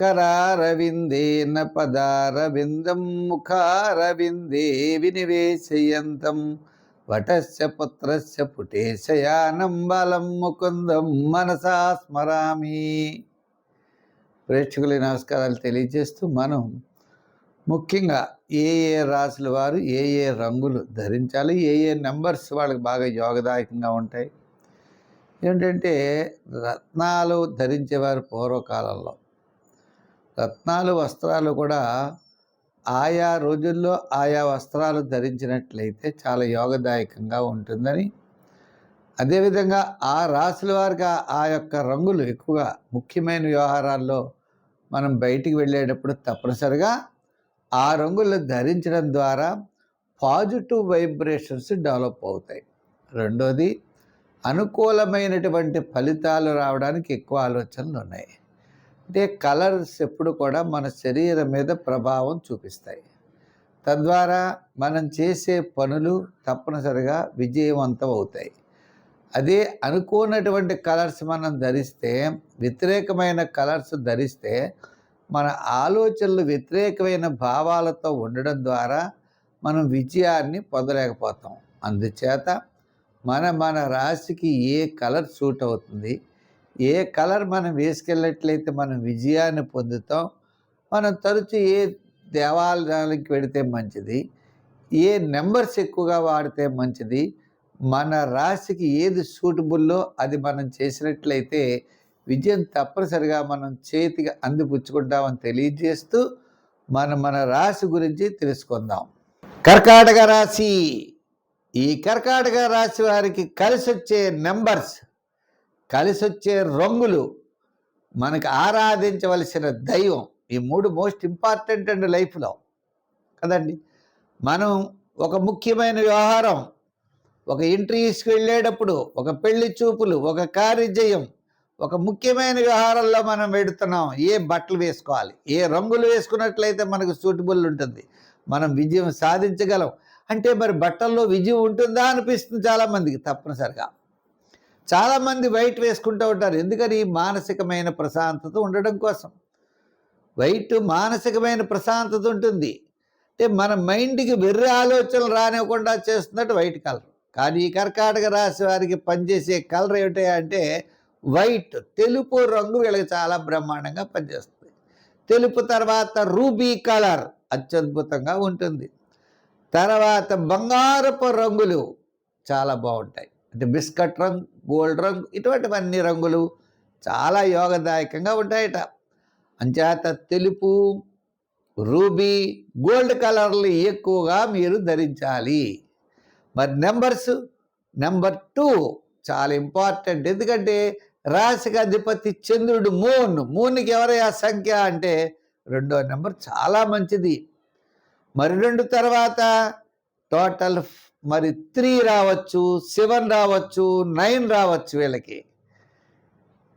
కరారవిందేన పదారవిందం ముఖారవిందే వినివేశయంతం. వటస్య పుత్రస్య పుటేశయానం బలం ముకుందం మనసా స్మరామి. ప్రేక్షకుల నమస్కారాలు తెలియజేస్తూ మనం ముఖ్యంగా ఏ ఏ రాసుల వారు ఏ ఏ రంగులు ధరించాలి ఏ ఏ నెంబర్స్ వాళ్ళకి బాగా యోగదాయకంగా ఉంటాయి. ఏంటంటే రత్నాలు ధరించేవారు పూర్వకాలంలో. రత్నాలు వస్త్రాలు కూడా ఆయా రోజుల్లో ఆయా వస్త్రాలు ధరించినట్లయితే చాలా యోగదాయకంగా ఉంటుందని. అదేవిధంగా ఆ రాసుల వారికి ఆ- ఆ యొక్క రంగులు ఎక్కువగా ముఖ్యమైన వ్యవహారాల్లో మనం బయటికి వెళ్ళేటప్పుడు తప్పనిసరిగా ఆ రంగులు ధరించడం ద్వారా పాజిటివ్ వైబ్రేషన్స్ డెవలప్ అవుతాయి. రెండోది అనుకూలమైనటువంటి ఫలితాలు రావడానికి ఎక్కువ ఆలోచనలు ఉన్నాయి. అంటే కలర్స్ ఎప్పుడు కూడా మన శరీరం మీద ప్రభావం చూపిస్తాయి. తద్వారా మనం చేసే పనులు తప్పనిసరిగా విజయవంతం అవుతాయి. అదే అనుకోనటువంటి కలర్స్ మనం ధరిస్తే వ్యతిరేకమైన కలర్స్ ధరిస్తే మన ఆలోచనలు వ్యతిరేకమైన భావాలతో ఉండడం ద్వారా మనం విజయాన్ని పొందలేకపోతాం. అందుచేత మన మన రాశికి ఏ కలర్ సూట్ అవుతుంది ఏ కలర్ మనం వేసుకెళ్ళట్లయితే మనం విజయాన్ని పొందుతాం. మనం తరచు ఏ దేవాలయానికి పెడితే మంచిది ఏ నెంబర్స్ ఎక్కువగా వాడితే మంచిది మన రాశికి ఏది సూటబుల్లో అది మనం చేసినట్లయితే విజయం తప్పనిసరిగా మనం చేతికి అందిపుచ్చుకుంటామని తెలియజేస్తూ మనం మన రాశి గురించి తెలుసుకుందాం. కర్కాటక రాశి. ఈ కర్కాటక రాశి వారికి కలిసి వచ్చే నెంబర్స్ కలిసి వచ్చే రంగులు మనకు ఆరాధించవలసిన దైవం. ఈ మూడు మోస్ట్ ఇంపార్టెంట్ అండి లైఫ్లో. కదండి? మనం ఒక ముఖ్యమైన వ్యవహారం ఒక ఇంటర్వ్యూస్కి వెళ్ళేటప్పుడు ఒక పెళ్ళి చూపులు ఒక కార్యజయం ఒక ముఖ్యమైన వ్యవహారంలో మనం పెడుతున్నాం. ఏ బట్టలు వేసుకోవాలి? ఏ రంగులు వేసుకున్నట్లయితే మనకు సూటబుల్ ఉంటుంది? మనం విజయం సాధించగలం. అంటే మరి బట్టల్లో విజయం ఉంటుందా అనిపిస్తుంది చాలామందికి తప్పనిసరిగా. చాలామంది వైట్ వేసుకుంటూ ఉంటారు. ఎందుకని? మానసికమైన ప్రశాంతత ఉండడం కోసం. వైట్ మానసికమైన ప్రశాంతత ఉంటుంది. అంటే మన మైండ్కి వెర్రి ఆలోచనలు రానివ్వకుండా చేస్తున్నట్టు వైట్ కలర్. కానీ ఈ కర్కాటక రాశి వారికి పనిచేసే కలర్ ఏమిటి అంటే వైట్. తెలుపు రంగు వీళ్ళకి చాలా బ్రహ్మాండంగా పనిచేస్తుంది. తెలుపు తర్వాత రూబీ కలర్ అత్యద్భుతంగా ఉంటుంది. తర్వాత బంగారపు రంగులు చాలా బాగుంటాయి. అంటే బిస్కట్ రంగు గోల్డ్ రంగు ఇటువంటివన్నీ రంగులు చాలా యోగదాయకంగా ఉంటాయట. అంచేత తెలుపు రూబీ గోల్డ్ కలర్లు ఎక్కువగా మీరు ధరించాలి. మరి నెంబర్స్? నెంబర్ టూ చాలా ఇంపార్టెంట్. ఎందుకంటే రాశికి అధిపతి చంద్రుడు మూన్. మూన్కి ఎవరయ్యా సంఖ్య? అంటే రెండో నెంబర్ చాలా మంచిది. మరి రెండు తర్వాత టోటల్ మరి త్రీ రావచ్చు సెవెన్ రావచ్చు నైన్ రావచ్చు వీళ్ళకి.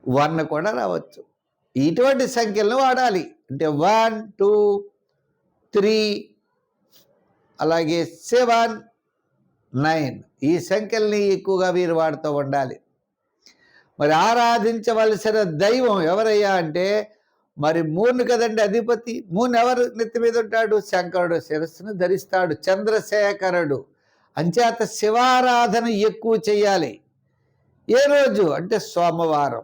వన్ కూడా రావచ్చు. ఇటువంటి సంఖ్యలను వాడాలి. అంటే వన్ టూ త్రీ అలాగే సెవెన్ నైన్. ఈ సంఖ్యల్ని ఎక్కువగా వీరు వాడుతూ ఉండాలి. మరి ఆరాధించవలసిన దైవం ఎవరయ్యా అంటే మరి మూను కదండి అధిపతి. మూన్ ఎవరు నెత్తి మీద ఉంటాడు? శంకరుడు శిరస్సును ధరిస్తాడు. చంద్రశేఖరుడు. అంచేత శివారాధన ఎక్కువ చేయాలి. ఏ రోజు? అంటే సోమవారం.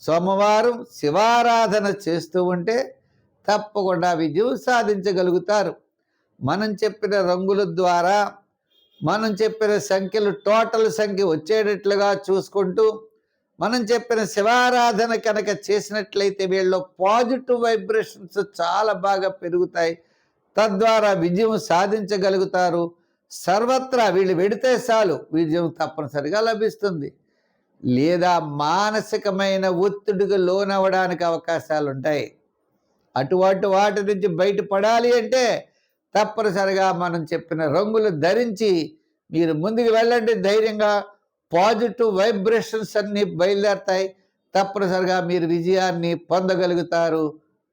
సోమవారం శివారాధన చేస్తూ ఉంటే తప్పకుండా విజయం సాధించగలుగుతారు. మనం చెప్పిన రంగుల ద్వారా మనం చెప్పిన సంఖ్యలు టోటల్ సంఖ్య వచ్చేటట్లుగా చూసుకుంటూ మనం చెప్పిన శివారాధన కనుక చేసినట్లయితే వీళ్ళు పాజిటివ్ వైబ్రేషన్స్ చాలా బాగా పెరుగుతాయి. తద్వారా విజయం సాధించగలుగుతారు. సర్వత్రా వీళ్ళు వెడితే చాలు విజయం తప్పనిసరిగా లభిస్తుంది. లేదా మానసికమైన ఒత్తిడికి లోనవ్వడానికి అవకాశాలు ఉంటాయి అటువంటి వాటి నుంచి బయటపడాలి అంటే తప్పనిసరిగా మనం చెప్పిన రంగులు ధరించి మీరు ముందుకు వెళ్ళండి. ధైర్యంగా పాజిటివ్ వైబ్రేషన్స్ అన్నీ బయలుదేరతాయి. తప్పనిసరిగా మీరు విజయాన్ని పొందగలుగుతారు.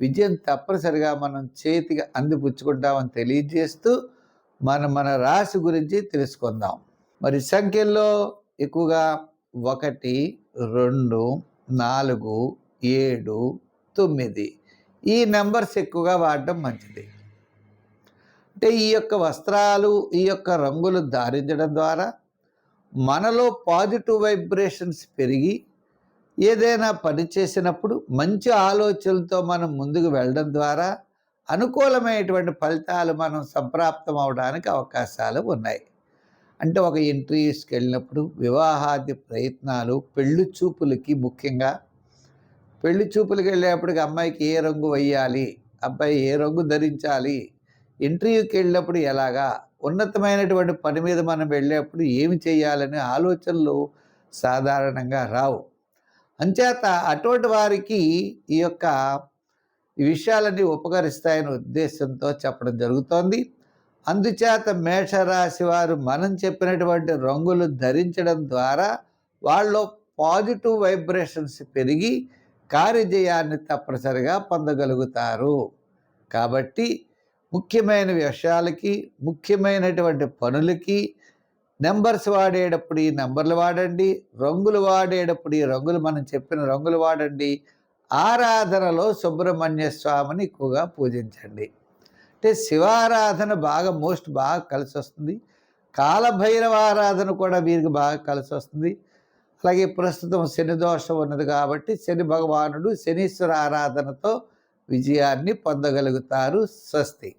విజయం తప్పనిసరిగా మనం చేతికి అందిపుచ్చుకుంటామని తెలియజేస్తూ మనం మన రాశి గురించి తెలుసుకుందాం. మరి సంఖ్యల్లో ఎక్కువగా ఒకటి రెండు నాలుగు ఏడు తొమ్మిది. ఈ నెంబర్స్ ఎక్కువగా వాడటం మంచిది. అంటే ఈ యొక్క వస్త్రాలు ఈ యొక్క రంగులు ధారించడం ద్వారా మనలో పాజిటివ్ వైబ్రేషన్స్ పెరిగి ఏదైనా పని చేసినప్పుడు మంచి ఆలోచనలతో మనం ముందుకు వెళ్ళడం ద్వారా అనుకూలమైనటువంటి ఫలితాలు మనం సంప్రాప్తం అవడానికి అవకాశాలు ఉన్నాయి. అంటే ఒక ఇంటర్వ్యూస్కి వెళ్ళినప్పుడు వివాహాది ప్రయత్నాలు పెళ్ళి చూపులకి ముఖ్యంగా. పెళ్ళి చూపులకు వెళ్ళేప్పటికి అమ్మాయికి ఏ రంగు వేయాలి అబ్బాయి ఏ రంగు ధరించాలి ఇంటర్వ్యూకి వెళ్ళినప్పుడు ఎలాగా ఉన్నతమైనటువంటి పని మీద మనం వెళ్ళేప్పుడు ఏమి చేయాలనే ఆలోచనలు సాధారణంగా రావు. అంచేత అటువంటి వారికి ఈ యొక్క విషయాలన్నీ ఉపకరిస్తాయనే ఉద్దేశంతో చెప్పడం జరుగుతోంది. అందుచేత మేషరాశి వారు మనం చెప్పినటువంటి రంగులు ధరించడం ద్వారా వాళ్ళు పాజిటివ్ వైబ్రేషన్స్ పెరిగి కార్యజయాన్ని తప్పనిసరిగా పొందగలుగుతారు. కాబట్టి ముఖ్యమైన విషయాలకి ముఖ్యమైనటువంటి పనులకి నెంబర్స్ వాడేటప్పుడు ఈ నెంబర్లు వాడండి రంగులు వాడేటప్పుడు ఈ రంగులు మనం చెప్పిన రంగులు వాడండి ఆరాధనలో సుబ్రహ్మణ్య స్వామిని ఎక్కువగా పూజించండి. అంటే శివారాధన బాగా మోస్ట్ బాగా కలిసి వస్తుంది. కాలభైరవ ఆరాధన కూడా వీరికి బాగా కలిసి వస్తుంది. అలాగే ప్రస్తుతం శని దోషం ఉన్నది కాబట్టి శని భగవానుడు శనీశ్వర ఆరాధనతో విజయాన్ని పొందగలుగుతారు స్వస్తి.